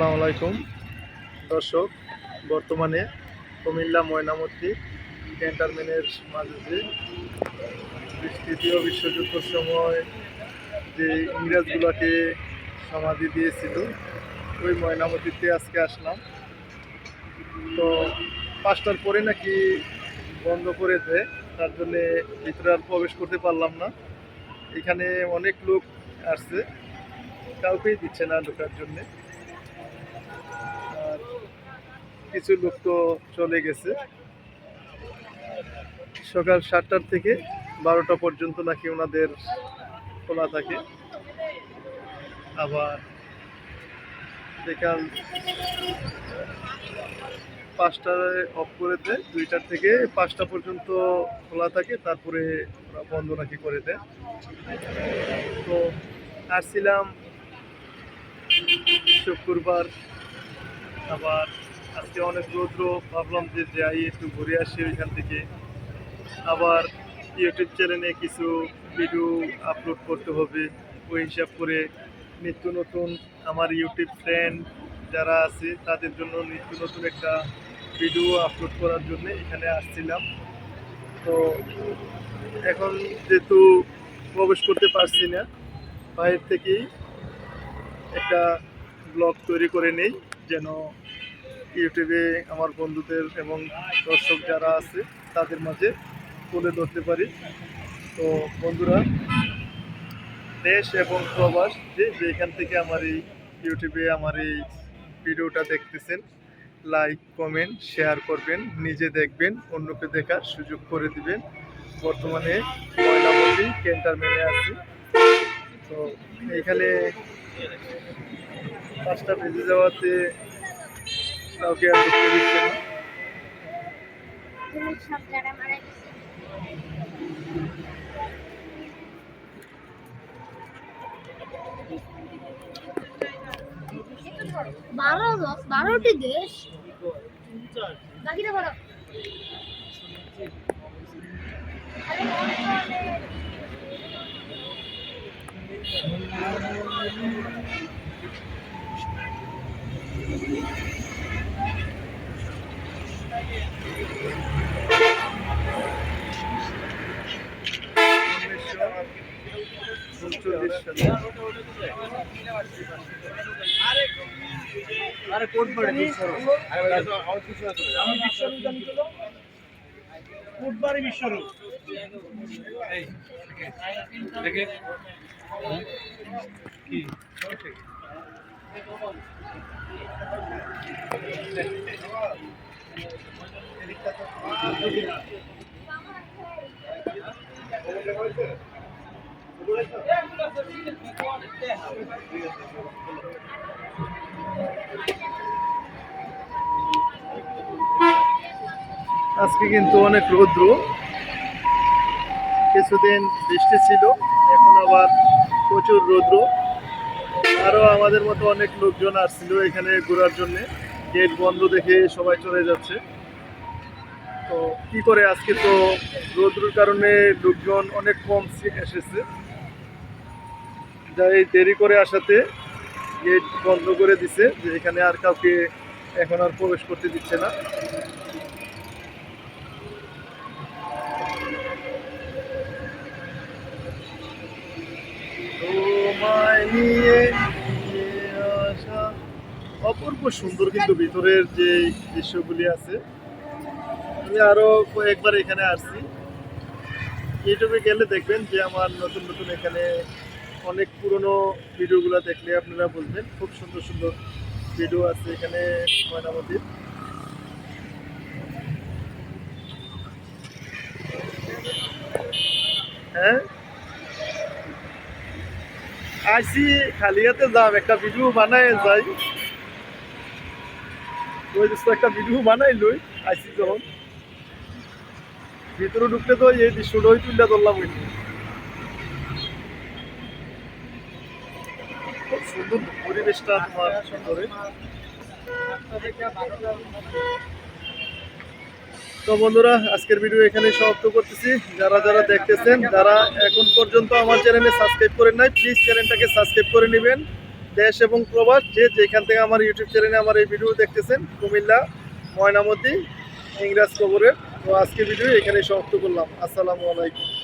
আসসালামু আলাইকুম। দর্শক, বর্তমানে কুমিল্লা ময়নামতি ক্যান্টারমেনের মাঝে তৃতীয় বিশ্বযুদ্ধের সময় যে ইংরেজগুলোকে সমাধি দিয়েছিল, ওই ময়নামতিতে আজকে আসলাম। তো পাঁচটার পরে নাকি বন্ধ করে দেয়, তার জন্যে ভিতরে আর প্রবেশ করতে পারলাম না। এখানে অনেক লোক আসছে, কাউকেই দিচ্ছে না ঢোকার জন্যে আর কিছু লোক তো চলে গেছে। সকাল সাতটার থেকে বারোটা পর্যন্ত নাকি ওনাদের খোলা থাকে। আবার বিকাল পাঁচটায় অফ করে দেয়, দুইটার থেকে পাঁচটা পর্যন্ত খোলা থাকে, তারপরে ওরা বন্ধ নাকি করে দেয়। তো আসছিলাম শুক্রবার, আবার আজকে অনেক রৌদ্র, ভাবলাম যে যাই, একটু ঘুরে আসি ওইখান থেকে। আবার ইউটিউব চ্যানেলে কিছু ভিডিও আপলোড করতে হবে। ওই হিসাব করে নিত্য নতুন আমার ইউটিউব ফ্রেন্ড যারা আছে, তাদের জন্য নিত্য নতুন একটা ভিডিও আপলোড করার জন্য এখানে আসছিলাম। তো এখন যেহেতু প্রবেশ করতে পারছি না, বাইরে থেকেই একটা ব্লগ তৈরি করে নেই, যেন ইউটিউবে আমার বন্ধুদের এবং দর্শক যারা আছে, তাদের মাঝে তুলে ধরতে পারি। তো বন্ধুরা, দেশ এবং প্রবাস যে যেখান থেকে আমার এই ইউটিউবে আমার এই ভিডিওটা দেখতেছেন, লাইক, কমেন্ট, শেয়ার করবেন, নিজে দেখবেন, অন্যকে দেখার সুযোগ করে দিবেন। বর্তমানে ময়নামতি ক্যান্টারমেনে আছি। তো এখানে পাঁচটা বেজে যাওয়াতে কাউকে আর ঢুকতে দিচ্ছে না। বারো বারোটি দেশ। বাকিটা বলো উনচল্লিশ সালে আরে কোড পড়ে ফুটবারি বিশ্বরূপ দেখে কি আজকে কিন্তু অনেক রৌদ্র। কিছুদিন বৃষ্টি ছিল এখন আবার প্রচুর রৌদ্র। আরও আমাদের মতো অনেক লোকজন আসছিল এখানে ঘোরার জন্যে। গেট বন্ধ দেখে সবাই চলে যাচ্ছে। তো কি করে? আজকে তো রৌদ্রের কারণে লোকজন অনেক কম এসেছে। যাই, দেরি করে আসাতে গেট বন্ধ করে দিছে যে এখানে আর কাউকে এখন আর প্রবেশ করতে দিচ্ছে না। অপূর্ব সুন্দর কিন্তু ভিতরের যে দৃশ্যগুলি আছে। আমি আরও কয়েকবার এখানে আসছি। ইউটিউবে গেলে দেখবেন যে আমার নতুন নতুন এখানে অনেক পুরনো ভিডিওগুলো দেখলে আপনারা বলবেন খুব সুন্দর সুন্দর ভিডিও আছে এখানে ময়নামতির হ্যাঁ? আইসি খালি হাতে যাম, একটা ভিডিও বানায় যাই। ওই তো একটা ভিডিও বানাই লই আইসি যখন। ভিতরে ঢুকলে তো এই দৃশ্যটাই তুলে ধরলাম ওইটি খুব সুন্দর পরিবেশটা তোমার সুন্দরে তো বন্ধুরা, আজকের ভিডিও এখানে সমাপ্ত করতেছি। যারা যারা দেখতেছেন যারা এখন পর্যন্ত আমার চ্যানেলে সাবস্ক্রাইব করেন নাই প্লিজ চ্যানেলটাকে সাবস্ক্রাইব করে নেবেন। দেশ এবং প্রবাস, যে যেখান থেকে আমার ইউটিউব চ্যানেলে আমার এই ভিডিও দেখতেছেন, কুমিল্লা, ময়নামতি, ইংরাজ কবরের তো আজকে ভিডিও এখানে সমাপ্ত করলাম। আসসালামু আলাইকুম।